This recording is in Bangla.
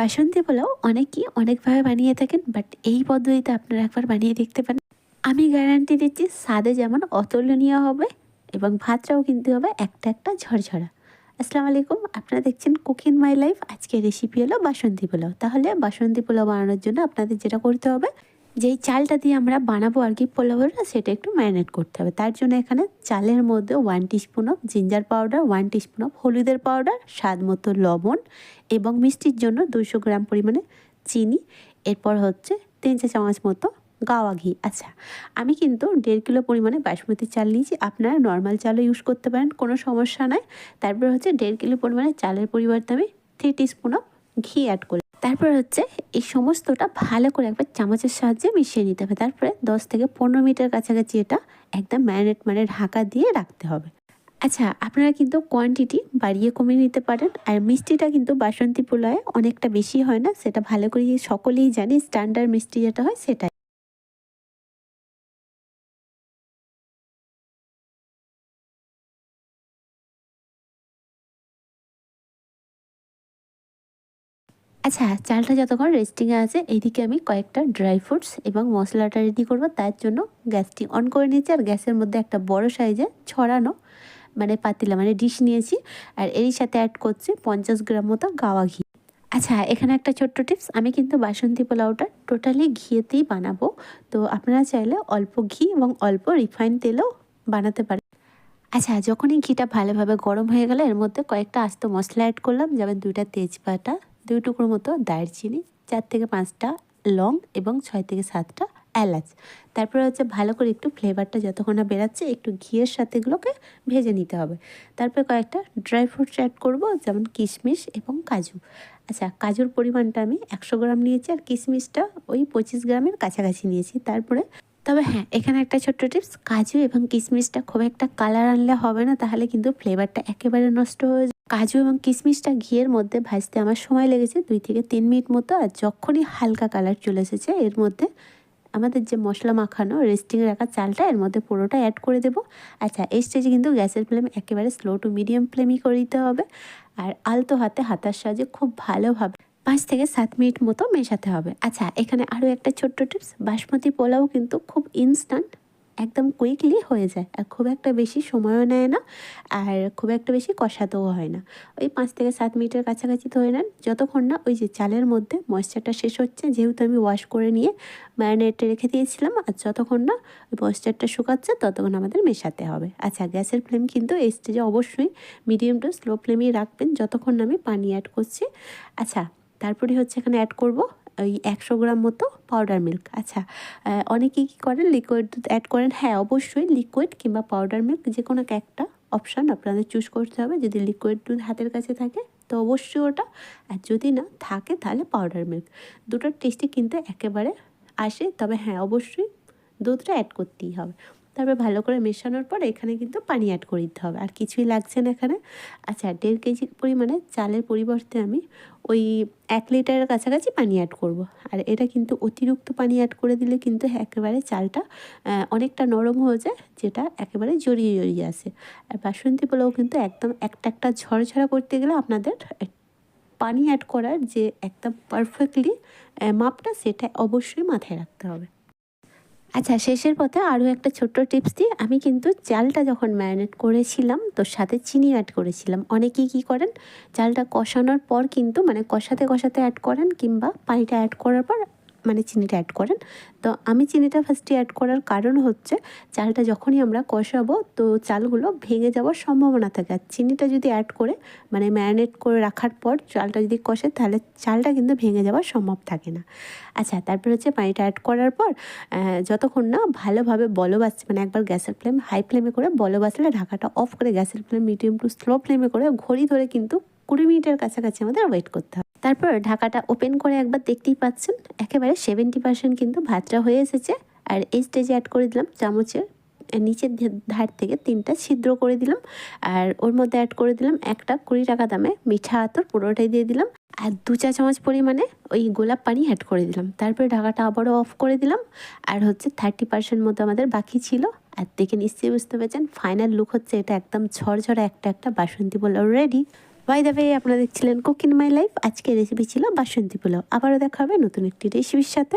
বাসন্তী পোলাও অনেকেই অনেকভাবে বানিয়ে থাকেন বাট এই পদ্ধতিতে আপনারা একবার বানিয়ে দেখতে পারেন। আমি গ্যারান্টি দিচ্ছি, স্বাদে যেমন অতুলনীয় হবে এবং ভাতটাও কিনতে হবে একটা একটা ঝরঝরা। আসসালামু আলাইকুম, আপনারা দেখছেন কুকিং মাই লাইফ আজকে রেসিপি হলো বাসন্তী পোলাও। তাহলে বাসন্তী পোলাও বানানোর জন্য আপনাদের যেটা করতে হবে যেই চালটা দিয়ে আমরা বানাবো আর কি পোলাওটা সেটা একটু ম্যারিনেট করতে হবে। তার জন্য এখানে চালের মধ্যে one teaspoon of ginger powder one teaspoon of হলুদের পাউডার স্বাদ মতো লবণ এবং মিষ্টির জন্য দুশো গ্রাম পরিমাণে চিনি। এরপর হচ্ছে তিন চা চামচ মতো গাওয়া ঘি। আচ্ছা আমি কিন্তু দেড় কিলো পরিমাণে বাসমতি চাল নিয়েছি। আপনারা নর্মাল চালও ইউজ করতে পারেন, কোনো সমস্যা নাই। তারপর হচ্ছে দেড় কিলো পরিমাণে চালের পরিবর্তে আমি three teaspoon of ghee add করি তারপর হচ্ছে এই সমস্তটা ভালো করে একবার চামচের সাহায্যে মিশিয়ে নিতে হবে। তারপরে দশ থেকে পনেরো মিনিটের কাছাকাছি এটা একদম ম্যারিনেট মানে ঢাকা দিয়ে রাখতে হবে। আচ্ছা আপনারা কিন্তু কোয়ান্টিটি বাড়িয়ে কমিয়ে নিতে পারেন আর মিষ্টিটা কিন্তু বাসন্তী পোলায় অনেকটা বেশি হয় না, সেটা ভালো করে সকলেই জানি স্ট্যান্ডার্ড মিষ্টি যেটা হয় সেটাই। আচ্ছা চালটা যতক্ষণ রেস্টিংয়ে আছে এইদিকে আমি কয়েকটা ড্রাই ফ্রুটস এবং মশলাটা রেডি করব। তার জন্য গ্যাসটি অন করে নিয়েছি আর গ্যাসের মধ্যে একটা বড় সাইজে ছড়ানো মানে পাতিলা মানে ডিশ নিয়েছি। আর এরই সাথে অ্যাড করছি পঞ্চাশ গ্রাম মতো গাওয়া ঘি। আচ্ছা এখানে একটা ছোট্ট টিপস আমি কিন্তু বাসন্তী পোলাওটা টোটালি ঘিয়েতেই বানাবো। তো আপনারা চাইলে অল্প ঘি এবং অল্প রিফাইন তেলও বানাতে পারেন। আচ্ছা যখনই ঘিটা ভালোভাবে গরম হয়ে গেলে, এর মধ্যে কয়েকটা আস্ত মশলা অ্যাড করলাম। যেমন দুইটা তেজপাতা দুই টুকরো মতো দারচিনি, চার থেকে পাঁচটা লং এবং ছয় থেকে সাতটা এলাচ। তারপরে হচ্ছে ভালো করে একটু ফ্লেভারটা যতক্ষণ না বেরাচ্ছে, একটু ঘিয়ের সাথে এগুলোকে ভেজে নিতে হবে। তারপরে কয়েকটা ড্রাই ফ্রুটস অ্যাড করব, যেমন কিশমিশ এবং কাজু। আচ্ছা কাজুর পরিমাণটা আমি একশো গ্রাম নিয়েছি আর কিশমিশটা ওই পঁচিশ গ্রামের কাছাকাছি নিয়েছি। তারপরে, তবে হ্যাঁ এখানে একটা ছোট্ট টিপস কাজু এবং কিশমিশটা খুব একটা কালার আনলে হবে না, তাহলে কিন্তু ফ্লেভারটা একেবারে নষ্ট হয়ে কাজু এবং কিশমিশটা ঘিয়ের মধ্যে ভাজতে আমার সময় লেগেছে দুই থেকে তিন মিনিট মতো, আর যখনই হালকা কালার চলে এসেছে, এর মধ্যে আমাদের যে মশলা মাখানো রেস্টিংয়ে রাখা চালটা, এর মধ্যে পুরোটা অ্যাড করে দেব। আচ্ছা এই স্টেজে কিন্তু গ্যাসের ফ্লেম একেবারে স্লো টু মিডিয়াম ফ্লেমই করে দিতে হবে, আর আলতো হাতে হাতার সাহায্যে খুব ভালোভাবে পাঁচ থেকে সাত মিনিট মতো মেশাতে হবে। আচ্ছা এখানে আরও একটা ছোট্ট টিপস বাসমতি পোলাও কিন্তু খুব ইনস্ট্যান্ট একদম কুইকলি হয়ে যায় আর খুব একটা বেশি সময়ও নেয় না আর খুব একটা বেশি কষাতেও হয় না। ওই পাঁচ থেকে সাত মিনিটের কাছাকাছি ধরে নেন, যতক্ষণ না ওই যে চালের মধ্যে ময়েশ্চারটা শেষ হচ্ছে, যেহেতু আমি ওয়াশ করে নিয়ে ম্যারিনেটে রেখে দিয়েছিলাম, আর যতক্ষণ না ওই ময়েশ্চারটা শুকাচ্ছে, ততক্ষণ আমাদের মেশাতে হবে। আচ্ছা গ্যাসের ফ্লেম কিন্তু এই স্টেজে অবশ্যই মিডিয়াম টু স্লো ফ্লেমেই রাখবেন, যতক্ষণ না আমি পানি অ্যাড করছি। আচ্ছা তারপরে হচ্ছে এখানে অ্যাড করব ওই একশো গ্রাম মতো পাউডার মিল্ক আচ্ছা অনেকেই কী করেন? লিকুইড দুধ অ্যাড করেন। হ্যাঁ অবশ্যই লিকুইড কিংবা পাউডার মিল্ক যে কোনো একটা অপশান আপনাদের চুজ করতে হবে যদি লিকুইড দুধ হাতের কাছে থাকে, তো অবশ্যই ওটা। আর যদি না থাকে, তাহলে পাউডার মিল্ক দুটোর টেস্টই কিন্তু একেবারে আসে। তবে হ্যাঁ অবশ্যই দুধটা অ্যাড করতেই হবে। তারপরে ভালো করে মেশানোর পর এখানে কিন্তু পানি অ্যাড করে দিতে হবে। আর কিছুই লাগছে না এখানে। আচ্ছা দেড় কেজি পরিমাণে চালের পরিবর্তে আমি ওই এক লিটারের কাছাকাছি পানি অ্যাড করব। আর এটা কিন্তু অতিরিক্ত পানি অ্যাড করে দিলে কিন্তু একেবারে চালটা অনেকটা নরম হয়ে যায়, যেটা একেবারে জড়িয়ে জড়িয়ে আসে আর বাসন্তী পোলাও কিন্তু একদম একটা একটা ঝরঝরা করতে গেলে আপনাদের পানি অ্যাড করার যে একদম পারফেক্টলি মাপটা সেটা অবশ্যই মাথায় রাখতে হবে। আচ্ছা শেষের পথে আরও একটা ছোট্ট টিপস দিয়ে আমি কিন্তু চালটা যখন ম্যারিনেট করেছিলাম তো সাথে চিনি অ্যাড করেছিলাম। অনেকেই কি করেন? চালটা কষানোর পর কিন্তু মানে কষাতে কষাতে অ্যাড করেন কিংবা পানিটা অ্যাড করার পর মানে চিনিটা অ্যাড করেন। তো আমি চিনিটা ফার্স্টে অ্যাড করার কারণ হচ্ছে, চালটা যখনই আমরা কষাবো, তো চালগুলো ভেঙে যাওয়ার সম্ভাবনা থাকে। আর চিনিটা যদি অ্যাড করে মানে ম্যারিনেট করে রাখার পর চালটা যদি কষে, তাহলে চালটা কিন্তু ভেঙে যাওয়ার সম্ভব থাকে না। আচ্ছা তারপর হচ্ছে পানিটা অ্যাড করার পর যতক্ষণ না ভালোভাবে বলো বাসছে মানে একবার গ্যাসের ফ্লেম হাই ফ্লেমে করে বলো বাসলে ঢাকাটা অফ করে গ্যাসের ফ্লেম মিডিয়াম টু স্লো ফ্লেমে করে ঘড়ি ধরে কিন্তু কুড়ি মিনিটের কাছাকাছি আমাদের ওয়েট করতে হবে। তারপর ঢাকাটা ওপেন করে একবার দেখতেই পাচ্ছেন, একেবারে সেভেন্টি পার্সেন্ট কিন্তু ভাতটা হয়ে এসেছে। আর এই স্টেজে অ্যাড করে দিলাম চামচের নিচের ধার থেকে তিনটা ছিদ্র করে দিলাম। আর ওর মধ্যে অ্যাড করে দিলাম একটা কুড়ি টাকা দামে মিঠা আতর, পুরোটাই দিয়ে দিলাম। আর দু চা চামচ পরিমাণে ওই গোলাপ পানি অ্যাড করে দিলাম। তারপরে ঢাকাটা আবারও অফ করে দিলাম। আর হচ্ছে থার্টি পার্সেন্ট মতো আমাদের বাকি ছিল। আর দেখে নিশ্চয়ই বুঝতে পেরেছেন ফাইনাল লুক হচ্ছে এটা একদম ঝরঝরা একটা একটা Basanti pulao ready by the way আপনারা দেখছিলেন কুকিং মাই লাইফ আজকের রেসিপি ছিল বাসন্তী পোলাও। আবারও দেখা হবে নতুন একটি রেসিপির সাথে।